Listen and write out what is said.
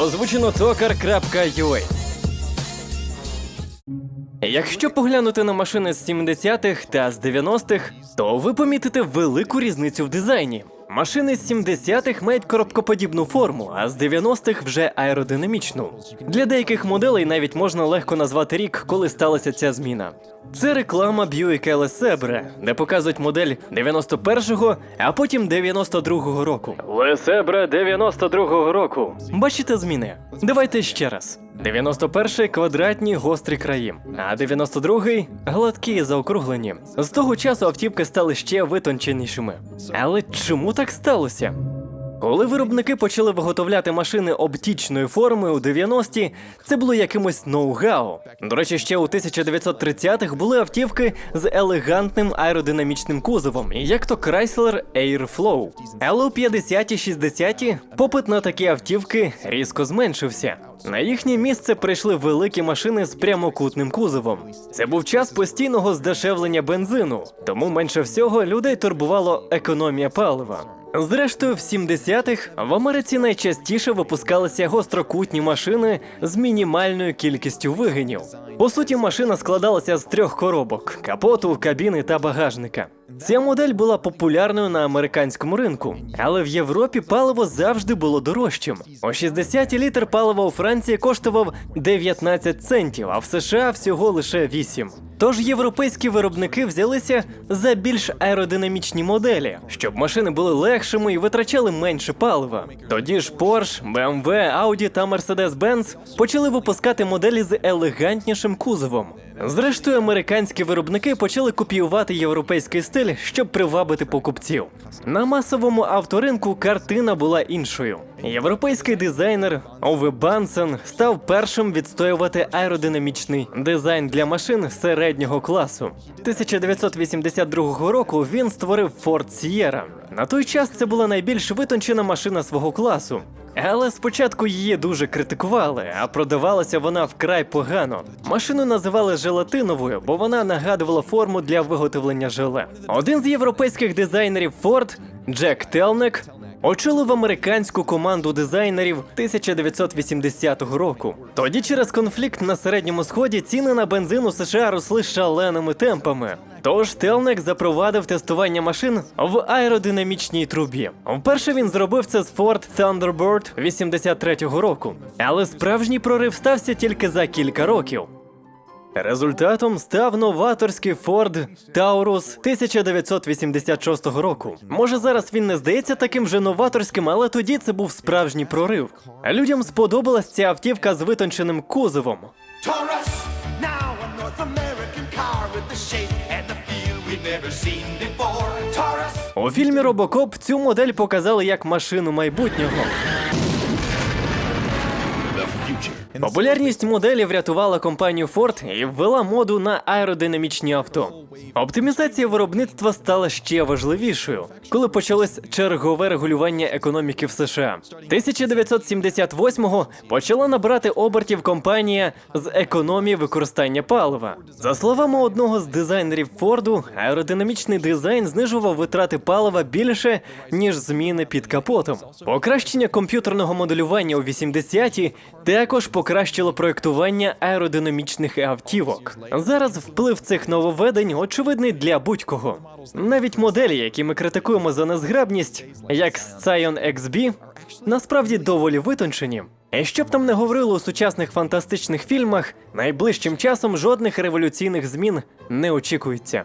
Озвучено токар.ua Якщо поглянути на машини з 70-х та з 90-х, то ви помітите велику різницю в дизайні. Машини з 70-х мають коробкоподібну форму, а з 90-х вже аеродинамічну. Для деяких моделей навіть можна легко назвати рік, коли сталася ця зміна. Це реклама Buick LeSabre, де показують модель 91-го, а потім 92-го року. LeSabre 92-го року. Бачите зміни? Давайте ще раз. 91-й квадратні гострі краї, а 92-й гладкі і заокруглені. З того часу автівки стали ще витонченішими. Але чому так сталося? Коли виробники почали виготовляти машини оптічної форми у 90-ті, це було якимось ноу-гау. До речі, ще у 1930-х були автівки з елегантним аеродинамічним кузовом, як то Chrysler Airflow. Але у 50-ті 60-ті попит на такі автівки різко зменшився. На їхнє місце прийшли великі машини з прямокутним кузовом. Це був час постійного здешевлення бензину, тому менше всього людей турбувало економія палива. Зрештою, в 70-х в Америці найчастіше випускалися гострокутні машини з мінімальною кількістю вигинів. По суті, машина складалася з трьох коробок: капоту, кабіни та багажника. Ця модель була популярною на американському ринку, але в Європі паливо завжди було дорожчим. У 60-ті літр палива у Франції коштував 19 центів, а в США всього лише 8. Тож європейські виробники взялися за більш аеродинамічні моделі, щоб машини були легшими і витрачали менше палива. Тоді ж Porsche, BMW, Audi та Mercedes-Benz почали випускати моделі з елегантнішим кузовом. Зрештою, американські виробники почали копіювати європейський стиль, щоб привабити покупців. На масовому авторинку картина була іншою. Європейський дизайнер Ове Бансен став першим відстоювати аеродинамічний дизайн для машин середнього класу. 1982 року він створив Ford Sierra. На той час це була найбільш витончена машина свого класу. Але спочатку її дуже критикували, а продавалася вона вкрай погано. Машину називали желатиновою, бо вона нагадувала форму для виготовлення желе. Один з європейських дизайнерів Ford, Джек Телнек, очолив американську команду дизайнерів 1980 року. Тоді через конфлікт на середньому сході ціни на бензин у США росли шаленими темпами. Тож Телнек запровадив тестування машин в аеродинамічній трубі. Вперше він зробив це з Ford Thunderbird 83-го року, але справжній прорив стався тільки за кілька років. Результатом став новаторський Ford Taurus 1986 року. Може зараз він не здається таким же новаторським, але тоді це був справжній прорив. Людям сподобалась ця автівка з витонченим кузовом. The the. У фільмі Робокоп цю модель показали як машину майбутнього. Популярність моделі врятувала компанію Ford і ввела моду на аеродинамічні авто. Оптимізація виробництва стала ще важливішою, коли почалось чергове регулювання економіки в США. 1978-го почала набирати обертів компанія з економії використання палива. За словами одного з дизайнерів Форду, аеродинамічний дизайн знижував витрати палива більше ніж зміни під капотом. Покращення комп'ютерного моделювання у 80-ті також покращило проєктування аеродинамічних автівок. Зараз вплив цих нововведень очевидний для будь-кого. Навіть моделі, які ми критикуємо за незграбність, як Scion XB, насправді доволі витончені. І що б там не говорили у сучасних фантастичних фільмах, найближчим часом жодних революційних змін не очікується.